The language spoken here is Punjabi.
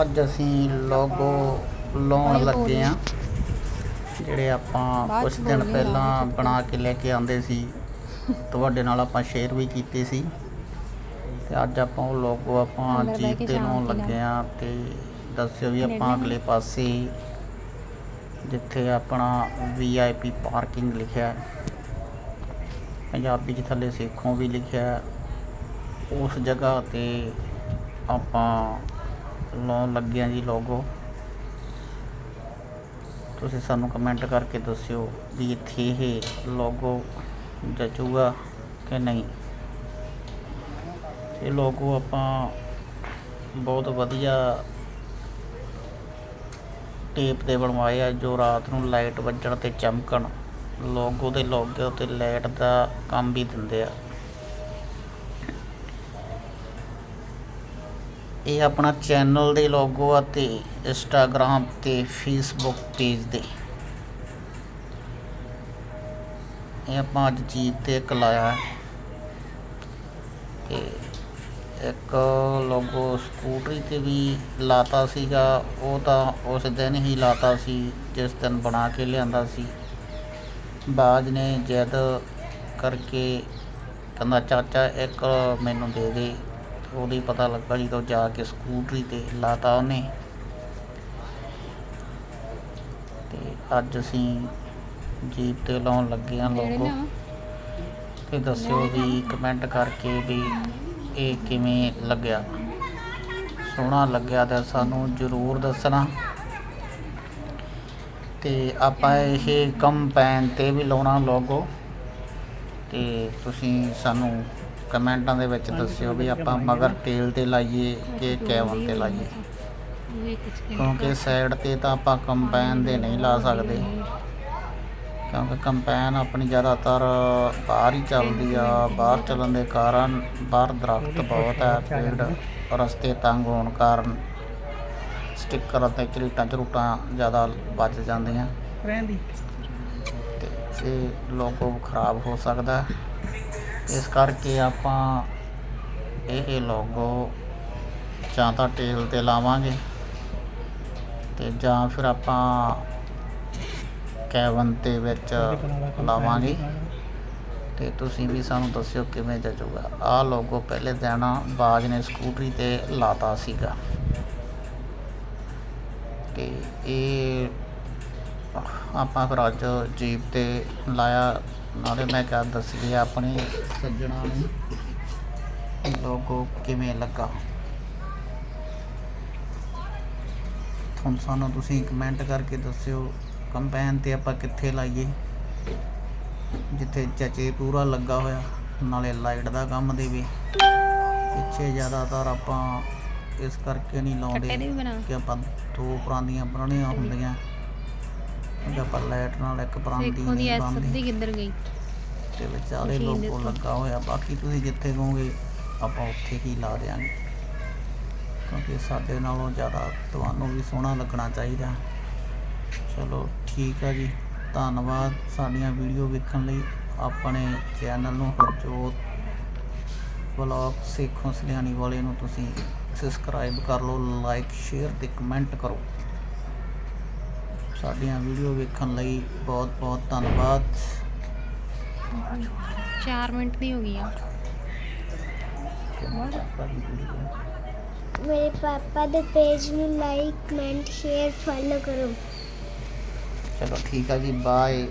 ਅੱਜ ਅਸੀਂ ਲੋਗੋ ਲਾਉਣ ਲੱਗੇ ਆ ਜਿਹੜੇ ਆਪਾਂ ਕੁਝ ਦਿਨ ਪਹਿਲਾਂ ਬਣਾ ਕੇ ਲੈ ਕੇ ਆਂਦੇ ਸੀ ਤੁਹਾਡੇ ਨਾਲ ਆਪਾਂ ਸ਼ੇਅਰ ਵੀ ਕੀਤੇ ਸੀ। ਤੇ ਅੱਜ ਆਪਾਂ ਉਹ ਲੋਗੋ ਆਪਾਂ ਜੀਪ ਤੇ ਲਾਉਣ। ਲੱਗੇ ਆ ਤੇ ਦੱਸਿਓ ਵੀ ਆਪਾਂ ਅਗਲੇ ਪਾਸੇ ਜਿੱਥੇ ਆਪਣਾ ਵੀਆਈਪੀ ਪਾਰਕਿੰਗ ਲਿਖਿਆ ਹੈ। ਪੰਜਾਬੀ 'ਚ ਥੱਲੇ ਸੇਖੋਂ ਵੀ ਲਿਖਿਆ ਉਸ ਜਗ੍ਹਾ ਤੇ ਆਪਾਂ ਲਾਉਣ ਲੱਗਿਆ ਜੀ ਲੋਗੋ। ਤੁਸੀਂ ਸਾਨੂੰ ਕਮੈਂਟ ਕਰਕੇ ਦੱਸਿਓ ਵੀ ਇੱਥੇ ਇਹ ਲੋਗੋ ਜਚੂਗਾ ਕਿ ਨਹੀਂ। ਇਹ ਲੋਗੋ ਆਪਾਂ ਬਹੁਤ ਵਧੀਆ ਟੇਪ ਦੇ ਬਣਵਾਏ ਆ, ਜੋ ਰਾਤ ਨੂੰ ਲਾਈਟ ਵੱਜਣ ਤੇ ਚਮਕਣ। ਲੋਗੋ ਦੇ ਲੋਗੋ ਤੇ ਲਾਈਟ ਦਾ ਕੰਮ ਵੀ ਦਿੰਦੇ ਆ। ਇਹ ਆਪਣਾ ਚੈਨਲ ਦੇ ਲੋਗੋ ਅਤੇ ਇੰਸਟਾਗ੍ਰਾਮ ਇੰਸਟਾਗ੍ਰam ਤੇ ਫੇਸਬੁੱਕ ਪੇਜ ਦੇ। ਇਹ ਆਪਾਂ ਅੱਜ ਜੀਪ ਤੇ ਇੱਕ ਲਾਇਆ ਹੈ। ਤੇ ਇੱਕ ਲੋਗੋ ਸਕੂਟਰੀ ਤੇ ਵੀ ਲਾਤਾ ਸੀਗਾ। ਉਹ ਤਾਂ ਉਸ ਦਿਨ ਹੀ ਲਾਤਾ ਸੀ, ਜਿਸ ਦਿਨ ਬਣਾ ਕੇ ਲਿਆਂਦਾ ਸੀ। ਬਾਜ ਨੇ ਜਦ ਕਰਕੇ ਕਹਿੰਦਾ, ਚਾਚਾ, ਇੱਕ ਮੈਨੂੰ ਦੇ ਦੇ। ਉਹਦੀ ਪਤਾ ਲੱਗਾ ਜਦੋਂ ਜਾ ਕੇ ਸਕੂਟਰੀ ਤੇ ਲਾਤਾ ਉਹਨੇ। ਤੇ ਅੱਜ ਅਸੀਂ ਜੀਪ ਤੇ ਲਾਉਣ ਲੱਗੇ ਹਾਂ ਨੇੜੇ ਲੋਗੋ? ਤੇ ਦੱਸਿਓ ਵੀ ਕਮੈਂਟ ਕਰਕੇ ਵੀ ਇਹ ਕਿਵੇਂ ਲੱਗਿਆ। ਸੋਹਣਾ ਲੱਗਿਆ ਤਾਂ ਸਾਨੂੰ ਜ਼ਰੂਰ ਦੱਸਣਾ। ਤੇ ਆਪਾਂ ਇਹ ਕੰਪੈਨ ਤੇ ਵੀ ਲਾਉਣਾ ਲੋਗੋ। ਤੇ ਤੁਸੀਂ ਸਾਨੂੰ ਕਮੈਂਟਾਂ ਦੇ ਵਿੱਚ ਦੱਸਿਓ ਵੀ ਆਪਾਂ ਮਗਰ ਟੇਲ ਤੇ ਲਾਈਏ ਕਿ ਕੈਵਨ ਤੇ ਲਾਈਏ। ਕਿਉਂਕਿ ਸਾਈਡ ਤੇ ਤਾਂ ਆਪਾਂ ਕੰਪੈਨ ਦੇ ਨਹੀਂ ਲਾ ਸਕਦੇ। ਕਿਉਂਕਿ ਕੰਪੈਨ ਆਪਣੀ ਜ਼ਿਆਦਾਤਰ ਬਾਹਰ ਹੀ ਚੱਲਦੀ ਆ। ਬਾਹਰ ਚੱਲਣ ਦੇ ਕਾਰਨ ਬਾਹਰ ਦਰਖਤ ਬਹੁਤ ਹੈ ਪੇੜ ਰਸਤੇ ਤੰਗ ਹੋਣ ਕਾਰਨ ਸਟicker ਅਤੇ ਝਰੀਟਾਂ ਝਰੂਟਾਂ ਜ਼ਿਆਦਾ ਵੱਜ ਜਾਂਦੀਆਂ। ਰਹਿੰਦੀ। ਤੇ ਇਹ ਲੋਗੋ ਖਰਾਬ ਹੋ ਸਕਦਾ। ਇਸ ਕਰਕੇ ਆਪਾਂ ਇਹ ਲੋਗੋ ਜਾਂ ਤਾਂ ਟੇਲ ਤੇ ਲਾਵਾਂਗੇ ਤੇ ਜਾਂ ਫਿਰ ਆਪਾਂ ਕੈਬਨ ਤੇ ਵਿੱਚ ਲਾਵਾਂਗੇ। ਤੇ ਤੁਸੀਂ ਵੀ ਸਾਨੂੰ ਦੱਸਿਓ ਕਿਵੇਂ ਜਚੂਗਾ। ਆਹ ਲੋਗੋ ਪਹਿਲੇ ਦਿਨ ਬਾਜ ਨੇ ਸਕੂਟਰੀ ਤੇ ਲਾਤਾ ਸੀਗਾ। ਤੇ ਇਹ ਆਪਾਂ ਫਿਰ ਅੱਜ ਜੀਪ ਤੇ ਲਾਇਆ। ਨਾਲੇ ਮੈਂ ਕਿਹਾ ਦੱਸੀਏ ਆਪਣੇ ਸੱਜਣਾ ਨੂੰ ਲੋਗੋ ਕਿਵੇਂ ਲੱਗਾ? ਹੁਣ ਸਾਨੂੰ ਤੁਸੀਂ ਕਮੈਂਟ ਕਰਕੇ ਦੱਸਿਓ ਕੰਪੈਨ ਤੇ ਆਪਾਂ ਕਿੱਥੇ ਲਾਈਏ? ਜਿੱਥੇ ਚਚੇ ਪੂਰਾ ਲੱਗਾ ਹੋਇਆ ਨਾਲੇ ਲਾਈਟ ਦਾ ਕੰਮ ਦੇਵੇ ਪਿੱਛੇ ਜ਼ਿਆਦਾਤਰ ਆਪਾਂ ਇਸ ਕਰਕੇ ਨਹੀਂ ਲਾਉਂਦੇ ਕਿ ਆਪਾਂ ਦੋ ਪਰਾਂਦੀਆਂ ਬਣਾਉਣੀਆਂ ਹੁੰਦੀਆਂ। ਕਿਉਂਕਿ ਆਪਾਂ ਲਾਈਟ ਨਾਲ ਇੱਕ ਪਰਾਂਦੀ ਦੇਖੋ ਦੀ ਨਹੀਂ ਐਸ ਅੱਧੀ ਕਿੱਧਰ ਗਈ? ਤੇ ਵਿਚਾਲੇ ਮਸ਼ੀਨ ਦੇ ਲੋਗੋ ਉੱਤੇ। ਲੱਗਾ ਹੋਇਆ ਬਾਕੀ ਤੁਸੀਂ ਜਿੱਥੇ ਕਹੋਗੇ ਆਪਾਂ ਉੱਥੇ ਹੀ ਲਾ ਦਿਆਂਗੇ। ਕਿਉਂਕਿ ਸਾਡੇ ਨਾਲੋਂ ਜ਼ਿਆਦਾ ਤੁਹਾਨੂੰ ਵੀ ਸੋਹਣਾ ਲੱਗਣਾ ਚਾਹੀਦਾ। ਚਲੋ ਠੀਕ ਹੈ ਜੀ। ਧੰਨਵਾਦ ਸਾਡੀਆਂ ਵੀਡੀਓ ਵੇਖਣ ਲਈ। ਆਪਣੇ ਚੈਨਲ ਨੂੰ ਹਰਜੋਤ ਵਲੌਗ ਸਿੱਖੋ ਸਲਿਆਣੀ ਵਾਲੇ ਨੂੰ ਤੁਸੀਂ ਸਬਸਕ੍ਰਾਈਬ ਕਰ ਲਓ ਲਾਈਕ ਸ਼ੇਅਰ ਤੇ ਕਮੈਂਟ ਕਰੋ। ਸਾਡੀਆਂ ਵੀਡੀਓ ਵੇਖਣ ਲਈ ਬਹੁਤ ਬਹੁਤ ਧੰਨਵਾਦ। 4 ਮਿੰਟ ਦੀ ਹੋ ਗਈ ਆ। ਮੇਰੇ ਪਾਪਾ ਦੇ ਪੇਜ ਨੂੰ ਲਾਈਕ ਕਮੈਂਟ ਸ਼ੇਅਰ ਫੋਲੋ ਕਰੋ। ਚਲੋ ਠੀਕ ਆ ਜੀ ਬਾਏ